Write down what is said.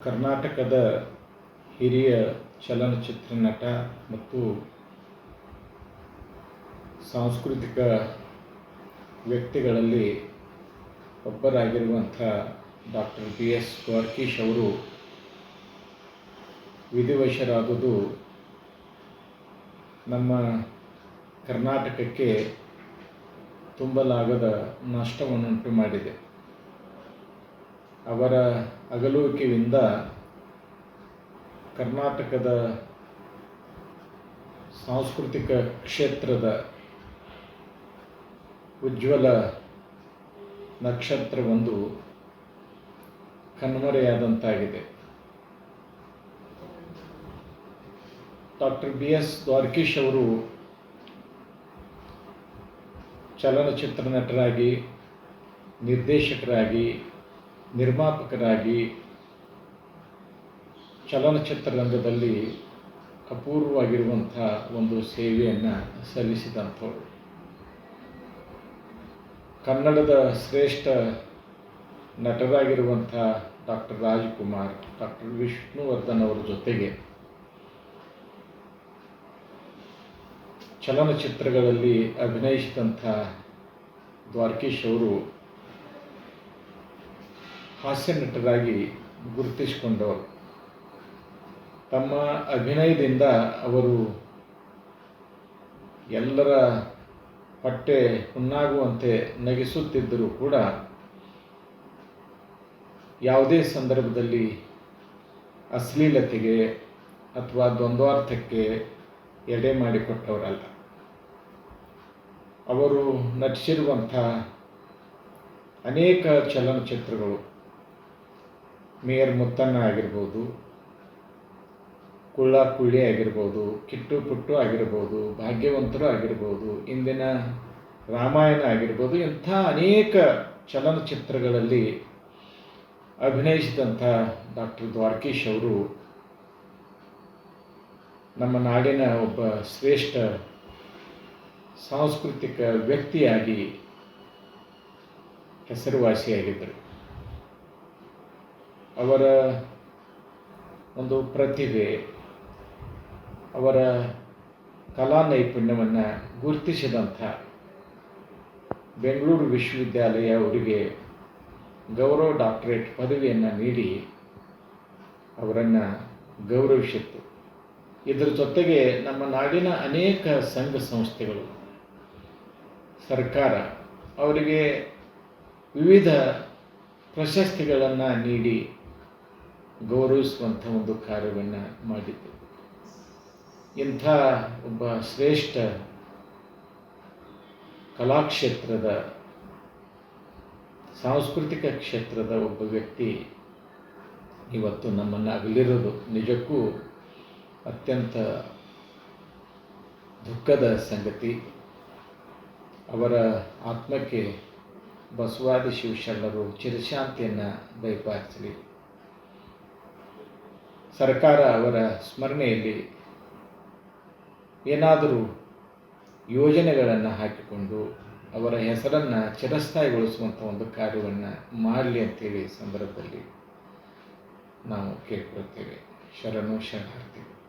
ಕರ್ನಾಟಕದ ಹಿರಿಯ ಚಲನಚಿತ್ರ ನಟ ಮತ್ತು ಸಾಂಸ್ಕೃತಿಕ ವ್ಯಕ್ತಿಗಳಲ್ಲಿ ಒಬ್ಬರಾಗಿರುವಂಥ ಡಾಕ್ಟರ್ ಬಿ ಎಸ್ ದ್ವಾರಕೀಶ್ ಅವರು ವಿಧಿವಶರಾದುದು ನಮ್ಮ ಕರ್ನಾಟಕಕ್ಕೆ ತುಂಬಲಾಗದ ನಷ್ಟವನ್ನುಂಟು ಮಾಡಿದೆ. ಅವರ ಅಗಲುವಿಕೆಯಿಂದ ಕರ್ನಾಟಕದ ಸಾಂಸ್ಕೃತಿಕ ಕ್ಷೇತ್ರದ ಉಜ್ವಲ ನಕ್ಷತ್ರವೊಂದು ಕಣ್ಮರೆಯಾದಂತಾಗಿದೆ. ಡಾಕ್ಟರ್ ಬಿ ಎಸ್ ದ್ವಾರಕೀಶ್ ಅವರು ಚಲನಚಿತ್ರ ನಟರಾಗಿ, ನಿರ್ದೇಶಕರಾಗಿ ನಿರ್ಮಾಪಕರಾಗಿ ಚಲನಚಿತ್ರರಂಗದಲ್ಲಿ ಅಪೂರ್ವವಾಗಿರುವಂಥ ಒಂದು ಸೇವೆಯನ್ನು ಸಲ್ಲಿಸಿದಂಥವ್ರು. ಕನ್ನಡದ ಶ್ರೇಷ್ಠ ನಟರಾಗಿರುವಂಥ ಡಾಕ್ಟರ್ ರಾಜ್ಕುಮಾರ್, ಡಾಕ್ಟರ್ ವಿಷ್ಣುವರ್ಧನ್ ಅವರ ಜೊತೆಗೆ ಚಲನಚಿತ್ರಗಳಲ್ಲಿ ಅಭಿನಯಿಸಿದಂಥ ದ್ವಾರಕೀಶ್ ಅವರು ಹಾಸ್ಯ ನಟರಾಗಿ ಗುರುತಿಸಿಕೊಂಡವರು. ತಮ್ಮ ಅಭಿನಯದಿಂದ ಅವರು ಎಲ್ಲರ ಹೊಟ್ಟೆ ಹುಣ್ಣಾಗುವಂತೆ ನಗಿಸುತ್ತಿದ್ದರೂ ಕೂಡ ಯಾವುದೇ ಸಂದರ್ಭದಲ್ಲಿ ಅಶ್ಲೀಲತೆಗೆ ಅಥವಾ ದ್ವಂದ್ವಾರ್ಥಕ್ಕೆ ಎಡೆ ಮಾಡಿಕೊಟ್ಟವರಲ್ಲ. ಅವರು ನಟಿಸಿರುವಂಥ ಅನೇಕ ಚಲನಚಿತ್ರಗಳು ಮೇಯರ್ ಮುತ್ತಣ್ಣ ಆಗಿರ್ಬೋದು, ಕುಳ್ಳ ಕುಳ್ಳಿ ಆಗಿರ್ಬೋದು, ಕಿಟ್ಟು ಪುಟ್ಟು ಆಗಿರ್ಬೋದು, ಭಾಗ್ಯವಂತರು ಆಗಿರ್ಬೋದು, ಇಂದಿನ ರಾಮಾಯಣ ಆಗಿರ್ಬೋದು, ಇಂಥ ಅನೇಕ ಚಲನಚಿತ್ರಗಳಲ್ಲಿ ಅಭಿನಯಿಸಿದಂಥ ಡಾಕ್ಟರ್ ದ್ವಾರಕೀಶ್ ಅವರು ನಮ್ಮ ನಾಡಿನ ಒಬ್ಬ ಶ್ರೇಷ್ಠ ಸಾಂಸ್ಕೃತಿಕ ವ್ಯಕ್ತಿಯಾಗಿ ಹೆಸರುವಾಸಿಯಾಗಿದ್ದರು. ಅವರ ಒಂದು ಪ್ರತಿಭೆ, ಅವರ ಕಲಾ ನೈಪುಣ್ಯವನ್ನು ಗುರುತಿಸಿದಂಥ ಬೆಂಗಳೂರು ವಿಶ್ವವಿದ್ಯಾಲಯ ಅವರಿಗೆ ಗೌರವ ಡಾಕ್ಟರೇಟ್ ಪದವಿಯನ್ನು ನೀಡಿ ಅವರನ್ನು ಗೌರವಿಸಿತ್ತು. ಇದರ ಜೊತೆಗೆ ನಮ್ಮ ನಾಡಿನ ಅನೇಕ ಸಂಘ ಸಂಸ್ಥೆಗಳು, ಸರ್ಕಾರ ಅವರಿಗೆ ವಿವಿಧ ಪ್ರಶಸ್ತಿಗಳನ್ನು ನೀಡಿ ಗೌರವಿಸುವಂಥ ಒಂದು ಕಾರ್ಯವನ್ನು ಮಾಡಿತು ಇಂಥ ಒಬ್ಬ ಶ್ರೇಷ್ಠ ಕಲಾಕ್ಷೇತ್ರದ, ಸಾಂಸ್ಕೃತಿಕ ಕ್ಷೇತ್ರದ ಒಬ್ಬ ವ್ಯಕ್ತಿ ಇವತ್ತು ನಮ್ಮನ್ನು ಅಗಲಿರೋದು. ನಿಜಕ್ಕೂ ಅತ್ಯಂತ ದುಃಖದ ಸಂಗತಿ. ಅವರ ಆತ್ಮಕ್ಕೆ ಬಸವಾದಿ ಶಿವಶರಣರು ಚಿರಶಾಂತಿಯನ್ನು ದಯಪಾಲಿಸಲಿ ಸರ್ಕಾರ ಅವರ ಸ್ಮರಣೆಯಲ್ಲಿ ಏನಾದರೂ ಯೋಜನೆಗಳನ್ನು ಹಾಕಿಕೊಂಡು ಅವರ ಹೆಸರನ್ನು ಚಿರಸ್ಥಾಯಿಗೊಳಿಸುವಂಥ ಒಂದು ಕಾರ್ಯವನ್ನು ಮಾಡಲಿ ಅಂತೇಳಿ ಸಂದರ್ಭದಲ್ಲಿ ನಾವು ಕೇಳ್ಕೊಳ್ತೇವೆ. ಶರಣು ಶರಣಾರ್ಥಿ